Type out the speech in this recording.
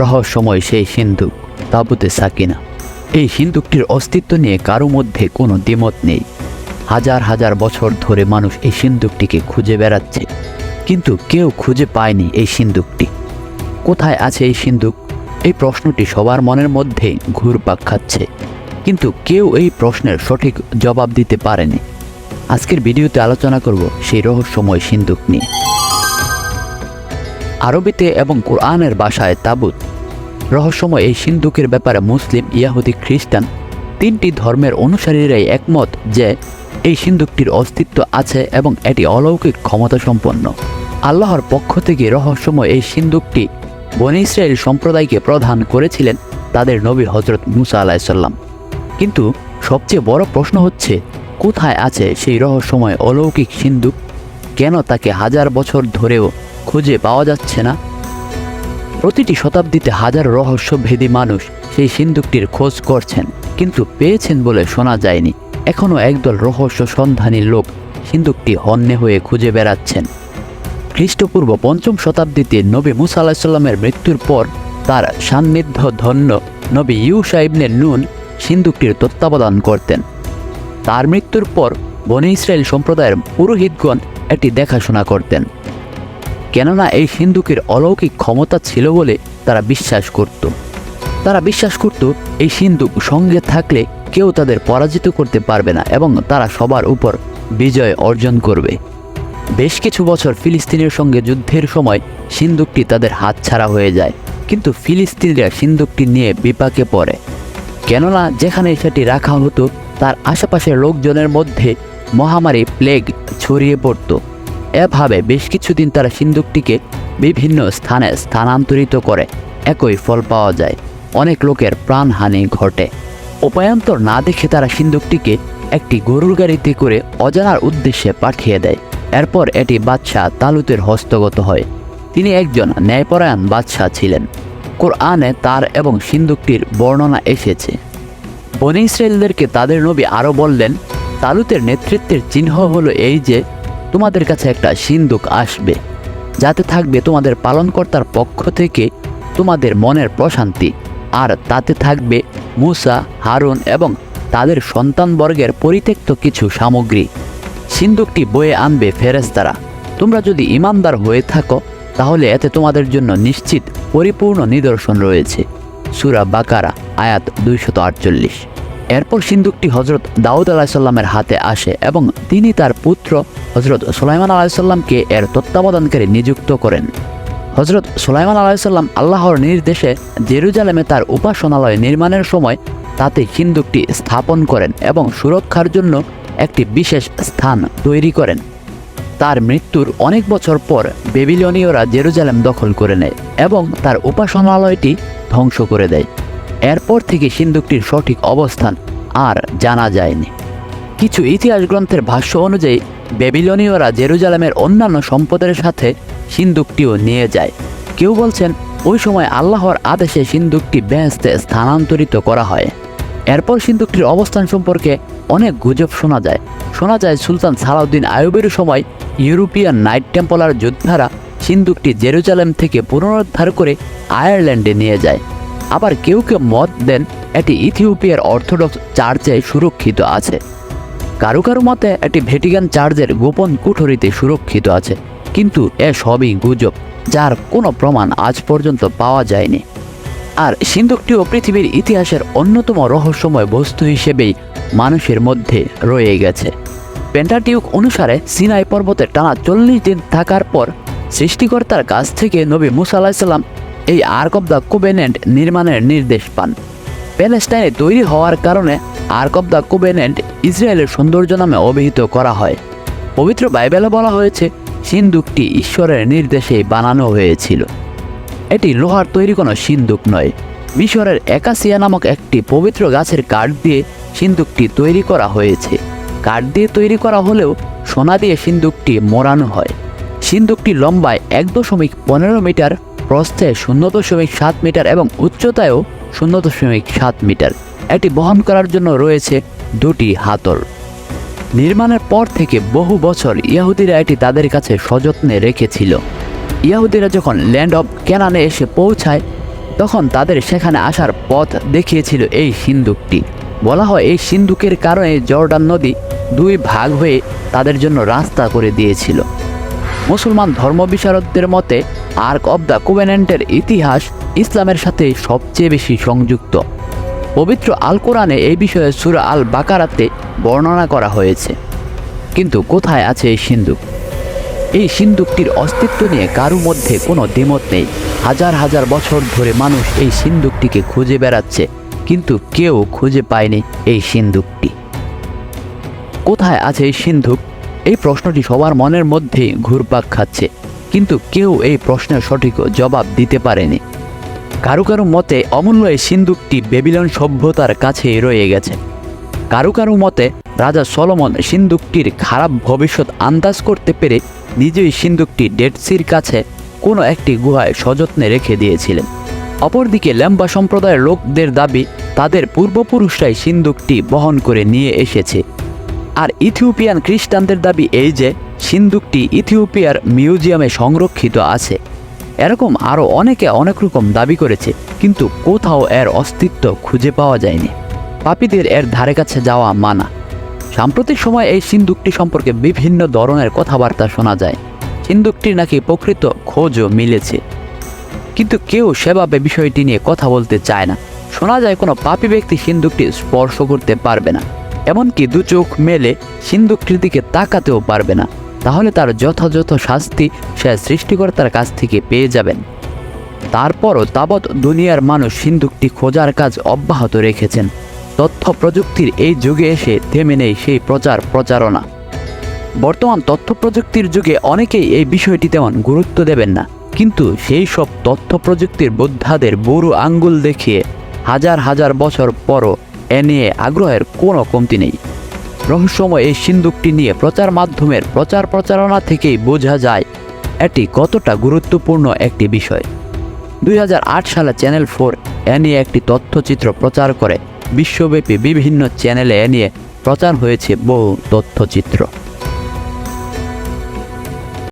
রহস্যময় সেই সিন্ধুক, তাবুতে সাকিনা। এই সিন্ধুকটির অস্তিত্ব নিয়ে কারও মধ্যে কোনো দ্বিমত নেই। হাজার হাজার বছর ধরে মানুষ এই সিন্ধুকটিকে খুঁজে বেড়াচ্ছে, কিন্তু কেউ খুঁজে পায়নি এই সিন্ধুকটি। কোথায় আছে এই সিন্ধুক? এই প্রশ্নটি সবার মনের মধ্যে ঘুরপাক খাচ্ছে, কিন্তু কেউ এই প্রশ্নের সঠিক জবাব দিতে পারেনি। আজকের ভিডিওতে আলোচনা করব সেই রহস্যময় সিন্ধুক নিয়ে। আরবিতে এবং কোরআনের বাসায় তাবুত রহস্যময় এই সিন্ধুকের ব্যাপারে মুসলিম, ইয়াহুদি, খ্রিস্টান তিনটি ধর্মের অনুসারীরাই একমত যে এই সিন্ধুকটির অস্তিত্ব আছে এবং এটি অলৌকিক ক্ষমতা সম্পন্ন আল্লাহর পক্ষ থেকে রহস্যময় এই সিন্ধুকটি বনি ইসরায়েল সম্প্রদায়কে প্রদান করেছিলেন তাদের নবী হজরত মুসা আলাহিসাল্লাম কিন্তু সবচেয়ে বড় প্রশ্ন হচ্ছে, কোথায় আছে সেই রহস্যময় অলৌকিক সিন্ধুক? কেন তাকে হাজার বছর ধরেও খুঁজে পাওয়া যাচ্ছে না? প্রতিটি শতাব্দীতে হাজার রহস্যভেদী মানুষ সেই সিন্ধুকটির খোঁজ করছেন, কিন্তু পেয়েছেন বলে শোনা যায়নি। এখনও একদল রহস্য সন্ধানী লোক সিন্ধুকটি হন্যে হয়ে খুঁজে বেড়াচ্ছেন। খ্রিস্টপূর্ব পঞ্চম শতাব্দীতে নবী মুসা আলাহিসাল্লামের মৃত্যুর পর তার সান্নিধ্য ধন্য নবী ইউসা ইবনে নুন সিন্ধুকটির তত্ত্বাবধান করতেন। তার মৃত্যুর পর বনে ইসরায়েল সম্প্রদায়ের পুরোহিতগণ এটি দেখাশোনা করতেন। কেননা এই সিন্ধুকের অলৌকিক ক্ষমতা ছিল বলে তারা বিশ্বাস করত। তারা বিশ্বাস করত এই সিন্ধুক সঙ্গে থাকলে কেউ তাদের পরাজিত করতে পারবে না এবং তারা সবার উপর বিজয় অর্জন করবে। বেশ কিছু বছর ফিলিস্তিনের সঙ্গে যুদ্ধের সময় সিন্ধুকটি তাদের হাতছাড়া হয়ে যায়, কিন্তু ফিলিস্তিনিরা সিন্ধুকটি নিয়ে বিপাকে পড়ে। কেননা যেখানে সেটি রাখা হতো, তার আশেপাশের লোকজনের মধ্যে মহামারী প্লেগ ছড়িয়ে পড়তো। এভাবে বেশ কিছুদিন তারা সিন্ধুকটিকে বিভিন্ন স্থানে স্থানান্তরিত করে, একই ফল পাওয়া যায়। অনেক লোকের প্রাণহানি ঘটে। উপায়ন্তর না দেখে তারা সিন্ধুকটিকে একটি গরুর গাড়িতে করে অজানার উদ্দেশ্যে পাঠিয়ে দেয়। এরপর এটি বাদশাহ তালুতের হস্তগত হয়। তিনি একজন ন্যায়পরায়ণ বাদশাহ ছিলেন। কোরআনে তার এবং সিন্ধুকটির বর্ণনা এসেছে। বনি ইসরায়েলদেরকে তাদের নবী আরও বললেন, তালুতের নেতৃত্বের চিহ্ন হলো এই যে তোমাদের কাছে একটা সিন্ধুক আসবে, যাতে থাকবে তোমাদের পালনকর্তার পক্ষ থেকে তোমাদের মনের প্রশান্তি, আর তাতে থাকবে মুসা, হারুন এবং তাদের সন্তানবর্গের পরিত্যক্ত কিছু সামগ্রী। সিন্ধুকটি বয়ে আনবে ফেরেস্তারা তোমরা যদি ইমানদার হয়ে থাকো, তাহলে এতে তোমাদের জন্য নিশ্চিত পরিপূর্ণ নিদর্শন রয়েছে। সুরা বাকারা, আয়াত দুইশত আটচল্লিশ। এরপর সিন্ধুকটি হজরত দাউদ আলাহিসাল্লামের হাতে আসে এবং তিনি তার পুত্র হজরত সুলাইমান আলাহিসাল্লামকে এর তত্ত্বাবধানকারী নিযুক্ত করেন। হজরত সুলাইমান আলাহিসাল্লাম আল্লাহর নির্দেশে জেরুজালেমে তার উপাসনালয় নির্মাণের সময় তাতে সিন্ধুকটি স্থাপন করেন এবং সুরক্ষার জন্য একটি বিশেষ স্থান তৈরি করেন। তার মৃত্যুর অনেক বছর পর বেবিলনীয়রা জেরুজালেম দখল করে নেয় এবং তার উপাসনালয়টি ধ্বংস করে দেয়। এরপর থেকে সিন্ধুকটির সঠিক অবস্থান আর জানা যায়নি। কিছু ইতিহাস গ্রন্থের ভাষ্য অনুযায়ী বেবিলনীয়রা জেরুজালেমের অন্যান্য সম্পদের সাথে সিন্দুকটিও নিয়ে যায়। কেউ বলছেন, ওই সময় আল্লাহর আদেশে সিন্দুকটি বেহেস্তে স্থানান্তরিত করা হয়। এরপর সিন্দুকটির অবস্থান সম্পর্কে অনেক গুজব শোনা যায়। শোনা যায়, সুলতান সালাউদ্দিন আয়ুবের সময় ইউরোপিয়ান নাইট টেম্পলার যোদ্ধারা সিন্দুকটি জেরুজালেম থেকে পুনরুদ্ধার করে আয়ারল্যান্ডে নিয়ে যায়। আবার কেউ কেউ মত দেন, এটি ইথিওপিয়ার অর্থোডক্স চার্চে সুরক্ষিত আছে। কারও কারও মতে এটি ভেটিকান চার্জের গোপন কুঠরিতে সুরক্ষিত আছে, কিন্তু এ সবই গুজব, যার কোনো প্রমাণ আজ পর্যন্ত পাওয়া যায়নি। আর সিন্ধুকটিও পৃথিবীর ইতিহাসের অন্যতম রহস্যময় বস্তু হিসেবেই মানুষের মধ্যে রয়ে গেছে। পেন্টাটিউক অনুসারে সিনাই পর্বতে টানা চল্লিশ দিন থাকার পর সৃষ্টিকর্তার কাছ থেকে নবী মুসা আলাহিসাল্লাম এই আর্ক অব দ্য কোবেনেন্ট নির্মাণের নির্দেশ পান। প্যালেস্টাইনে তৈরি হওয়ার কারণে আর্ক অব দ্য কোবেনেন্ট ইসরায়েলের সৌন্দর্য নামে অভিহিত করা হয়। পবিত্র বাইবেলে বলা হয়েছে, সিন্দুকটি ঈশ্বরের নির্দেশে বানানো হয়েছিল। এটি লোহার তৈরি কোনো সিন্দুক নয়। মিশরের একাসিয়া নামক একটি পবিত্র গাছের কাঠ দিয়ে সিন্দুকটি তৈরি করা হয়েছে। কাঠ দিয়ে তৈরি করা হলেও সোনা দিয়ে সিন্দুকটি মোড়ানো হয়। সিন্দুকটি লম্বায় এক দশমিক পনেরো মিটার প্রস্থে শূন্য দশমিক সাত মিটার এবং উচ্চতায়ও শূন্য দশমিক সাত মিটার। এটি বহন করার জন্য রয়েছে দুটি হাতল। নির্মাণের পর থেকে বহু বছর ইয়াহুদিরা এটি তাদের কাছে সযত্নে রেখেছিল। ইয়াহুদিরা যখন ল্যান্ড অফ ক্যানানে এসে পৌঁছায়, তখন তাদের সেখানে আসার পথ দেখিয়েছিল এই সিন্দুকটি। বলা হয় এই সিন্দুকের কারণে জর্ডান নদী দুই ভাগ হয়ে তাদের জন্য রাস্তা করে দিয়েছিল। মুসলমান ধর্মবিশারদদের মতে আর্ক অব দ্য কোভেনেন্টের ইতিহাস ইসলামের সাথে সবচেয়ে বেশি সংযুক্ত। পবিত্র আল কোরআনে এই বিষয়ে সুরা আল বাকারাতে বর্ণনা করা হয়েছে। কিন্তু কোথায় আছে এই সিন্দুক এই সিন্দুকটির অস্তিত্ব নিয়ে কারও মধ্যে কোনো দ্বিমত নেই। হাজার হাজার বছর ধরে মানুষ এই সিন্দুকটিকে খুঁজে বেড়াচ্ছে, কিন্তু কেউ খুঁজে পায়নি এই সিন্দুকটি কোথায় আছে এই সিন্ধুক? এই প্রশ্নটি সবার মনের মধ্যে ঘুরপাক খাচ্ছে। কিন্তু কেউ এই প্রশ্নের সঠিক জবাব দিতে পারেনি। কারও কারও মতে অমূল্য এই সিন্দুকটি বেবিলন সভ্যতার কাছেই রয়ে গেছে। কারও কারও মতে রাজা সলমন সিন্দুকটির খারাপ ভবিষ্যৎ আন্দাজ করতে পেরে নিজেই সিন্দুকটি ডেডসির কাছে কোনো একটি গুহায় সযত্নে রেখে দিয়েছিলেন। অপরদিকে ল্যাম্বা সম্প্রদায়ের লোকদের দাবি, তাদের পূর্বপুরুষরাই সিন্দুকটি বহন করে নিয়ে এসেছে। আর ইথিওপিয়ান খ্রিস্টানদের দাবি এই যে সিন্দুকটি ইথিওপিয়ার মিউজিয়ামে সংরক্ষিত আছে। এরকম আরও অনেকে অনেক রকম দাবি করেছে, কিন্তু কোথাও এর অস্তিত্ব খুঁজে পাওয়া যায়নি। পাপীদের এর ধারে কাছে যাওয়া মানা। সাম্প্রতিক সময় এই সিন্দুকটি সম্পর্কে বিভিন্ন ধরনের কথাবার্তা শোনা যায়। সিন্দুকটির নাকি প্রকৃত খোঁজও মিলেছে। কিন্তু কেউ সেভাবে বিষয়টি নিয়ে কথা বলতে চায় না। শোনা যায় কোনো পাপী ব্যক্তি সিন্দুকটি স্পর্শ করতে পারবে না। এমনকি দু চোখ মেলে সিন্দুকটির দিকে তাকাতেও পারবে না। তাহলে তার যথাযথ শাস্তি সে সৃষ্টিকর্তার কাছ থেকে পেয়ে যাবেন। তারপরও তাবৎ দুনিয়ার মানুষ সিন্দুকটি খোঁজার কাজ অব্যাহত রেখেছেন। তথ্য প্রযুক্তির এই যুগে এসে থেমে নেই সেই প্রচার প্রচারণা। বর্তমান তথ্য প্রযুক্তির যুগে অনেকেই এই বিষয়টি তেমন গুরুত্ব দেবেন না। কিন্তু সেই সব তথ্য প্রযুক্তির বোদ্ধাদের বুড়ো আঙ্গুল দেখিয়ে হাজার হাজার বছর পরও এ নিয়ে আগ্রহের কোনো কমতি নেই। রহস্যময় এই সিন্দুকটি নিয়ে প্রচার মাধ্যমের প্রচার প্রচারণা থেকেই বোঝা যায় এটি কতটা গুরুত্বপূর্ণ একটি বিষয়। দুই হাজার আট সালে চ্যানেল ফোর এ নিয়ে একটি তথ্যচিত্র প্রচার করে, বিশ্বব্যাপী বিভিন্ন চ্যানেলে এ নিয়ে প্রচার হয়েছে বহু তথ্যচিত্র।